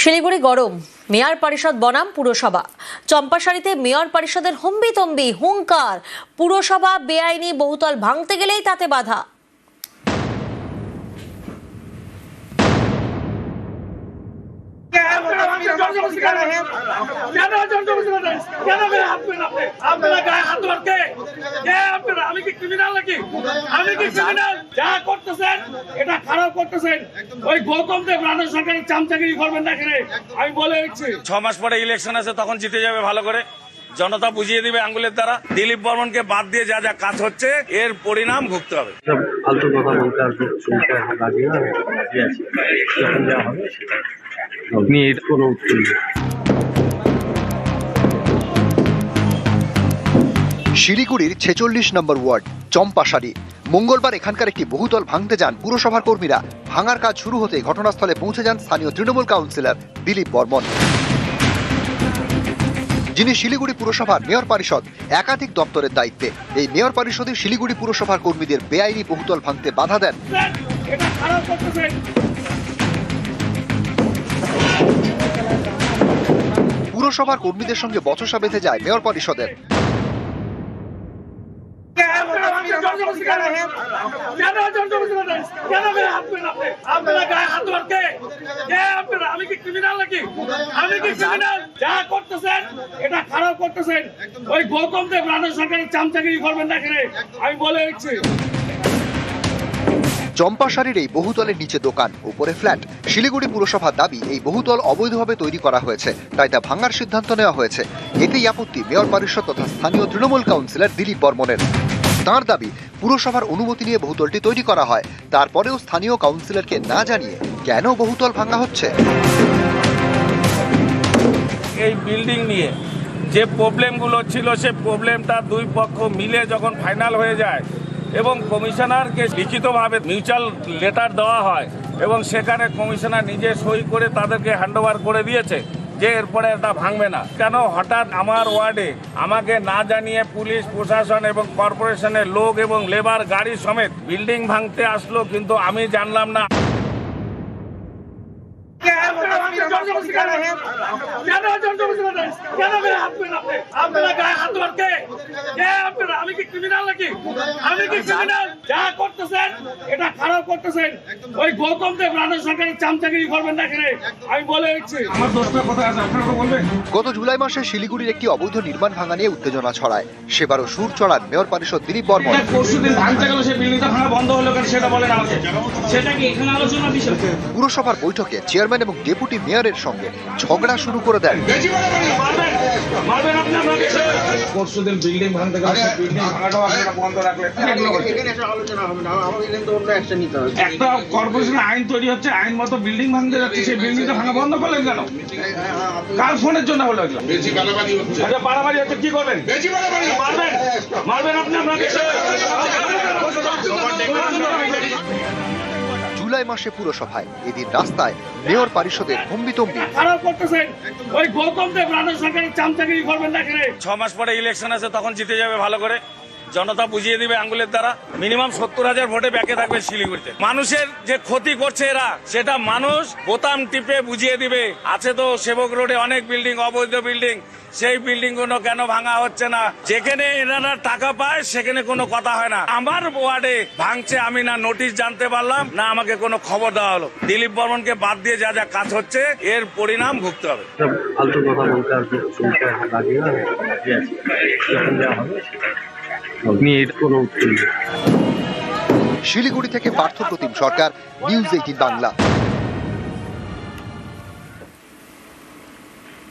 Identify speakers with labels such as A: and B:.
A: শিলিগুড়ি গরম, মেয়র পরিষদ বনাম পুরসভা। চম্পাশাড়িতে মেয়র পরিষদের হম্বিতম্বি, হুঙ্কার, পুরসভা বেআইনি বহুতল ভাঙতে গেলেই তাতে বাধা।
B: কেন জনজবরদস্তি করেন? কেন গায়ে হাত দিবেন আপনি? আপনারা গায়ে হাত দেওয়ার কে? কে আপনারা? আমি কি criminal নাকি? আমি কি criminal? যা করতেছেন, এটা খারাপ করতেছেন। ওই গৌতম দেব রানা সরকারের চামচাগিরি করবেন না এখানে। আমি বলে দিচ্ছি
C: ছ মাস পরে ইলেকশন আছে তখন জিতে যাবে ভালো করে জনতা বুঝিয়ে দিবে আঙ্গুলের দ্বারা দিলীপ বর্মনকে বাদ দিয়ে যা যা কাজ হচ্ছে এর পরিণাম ভুগতে হবে
D: ফালতু কথা বলতে আর শুনতে এখন রাজি না রাজি আছি যখন যা হবে সেটা নেই
E: শিলিগুড়ির ছেচল্লিশ নম্বর ওয়ার্ড, চম্পাশাড়ি। মঙ্গলবার এখানকার একটি বহুতল ভাঙতে যান পুরসভার কর্মীরা। ভাঙার কাজ শুরু হতে ঘটনাস্থলে পৌঁছে যান স্থানীয় তৃণমূল কাউন্সিলর দিলীপ বর্মন। যিনি শিলিগুড়ি পুরসভার মেয়র পরিষদ, একাধিক দপ্তরের দায়িত্বে। এই মেয়র পরিষদে শিলিগুড়ি পুরসভার কর্মীদের বেআইনি বহুতল ভাঙতে বাধা দেন। পুরসভার কর্মীদের সঙ্গে বচসা বেঁধে যায় মেয়র পরিষদের।
B: আমি বলে দিচ্ছি
E: চম্পাশাড়ির এই বহুতলের নিচে দোকান, উপরে ফ্ল্যাট। শিলিগুড়ি পুরসভার দাবি, এই বহুতল অবৈধভাবে তৈরি করা হয়েছে, তাই তা ভাঙার সিদ্ধান্ত নেওয়া হয়েছে। এতেই আপত্তি মেয়র পরিষদ তথা স্থানীয় তৃণমূল কাউন্সিলর দিলীপ বর্মনের। তার দাবি, পুরসভার অনুমতি নিয়ে বহুতলটি তৈরি করা হয়। তারপরেও স্থানীয় কাউন্সিলরকে না জানিয়ে কেন বহুতল ভাঙা হচ্ছে?
C: এই বিল্ডিং নিয়ে যে প্রবলেমগুলো ছিল, সে প্রবলেমটা দুই পক্ষ মিলে যখন ফাইনাল হয়ে যায় এবং কমিশনারকে লিখিতভাবে মিউচুয়াল লেটার দেওয়া হয় এবং সেখানে কমিশনার নিজে সই করে তাদেরকে হ্যান্ডওভার করে দিয়েছে যে এরপরে এটা ভাঙবে না কেন হঠাৎ আমার ওয়ার্ডে আমাকে না জানিয়ে পুলিশ, প্রশাসন এবং কর্পোরেশনের লোক এবং লেবার গাড়ি সমেত বিল্ডিং ভাঙতে আসলো কিন্তু আমি জানলাম না
B: কেন? আপনারা গায়ে হাত? কে আপনারা? আমি কি criminal নাকি? আমি কি criminal? যা করতেছেন, এটা খারাপ করতেছেন। ওই গৌতম দেব রানা সরকারের চামচাগিরি করবেন না এখানে। আমি বলে দিচ্ছি
E: গত জুলাই মাসে শিলিগুড়ির একটি অবৈধ নির্মাণ ভাঙা নিয়ে উত্তেজনা ছড়ায় সেবারও সুর চড়ান মেয়র পরিষদ দিলীপ বর্মন
B: পরশুদিন ভাঙতে গেল সেই বিল্ডিংটা ভাঙা বন্ধ হলো কেন সেটা বলেন আমাকে সেটা কি এখানে আলোচনার বিষয়
E: পুরসভার বৈঠকে চেয়ারম্যান এবং ডেপুটি মেয়রের সঙ্গে ঝগড়া শুরু করে দেন
F: পরশুদিন বিল্ডিং ভাঙতে গেলে বিল্ডিং ভাঙাটাও আপনারা বন্ধ রাখলেন একটা কর্পোরেশনের আইন তৈরি হচ্ছে আইন মতো বিল্ডিং ভাঙতে যাচ্ছে সেই বিল্ডিংটা ভাঙা বন্ধ করলেন কেন? কার ফোনের জন্য হলো এগুলো?
G: বেশি বাড়াবাড়ি হচ্ছে।
B: আচ্ছা বাড়াবাড়ি হচ্ছে কি করবেন?
G: বেশি বাড়াবাড়ি
B: মারবেন? মারবেন আপনি আপনাকে?
E: জুলাই মাসে পুরসভায় এদিন রাস্তায় মেয়র পরিষদের হম্বিতম্বি
B: ওই গৌতম দেব রানা সরকারের চামচাগিরি করবেন না
C: ছ মাস পরে ইলেকশন আছে তখন জিতে যাবে ভালো করে। জনতা বুঝিয়ে দিবে আঙ্গুলের দ্বারা। মিনিমাম সত্তর হাজার ভোটে ব্যাকে থাকবে শিলিগুড়িতে। মানুষের যে ক্ষতি করছে এরা, সেটা মানুষ বোতাম টিপে বুঝিয়ে দিবে। আছে তো সেবক রোডে অনেক বিল্ডিং, অবৈধ বিল্ডিং। সেই বিল্ডিংগুলো কেন ভাঙা হচ্ছে না? যেখানে এনারা টাকা পায়, সেখানে কোনো কথা হয় না। আমার ওয়ার্ডে ভাঙছে আমি না নোটিশ জানতে পারলাম, না আমাকে কোনো খবর দেওয়া হলো। দিলীপ বর্মনকে বাদ দিয়ে যা যা কাজ হচ্ছে, এর পরিণাম ভুগতে হবে।
D: কথা বলতে আর শুনতে এখন রাজি না রাজি আছি যখন যা হবে সেটা আপনি এর কোনো উত্তর
E: শিলিগুড়ি থেকে পার্থ প্রতিম সরকার নিউজ এইটিন বাংলা।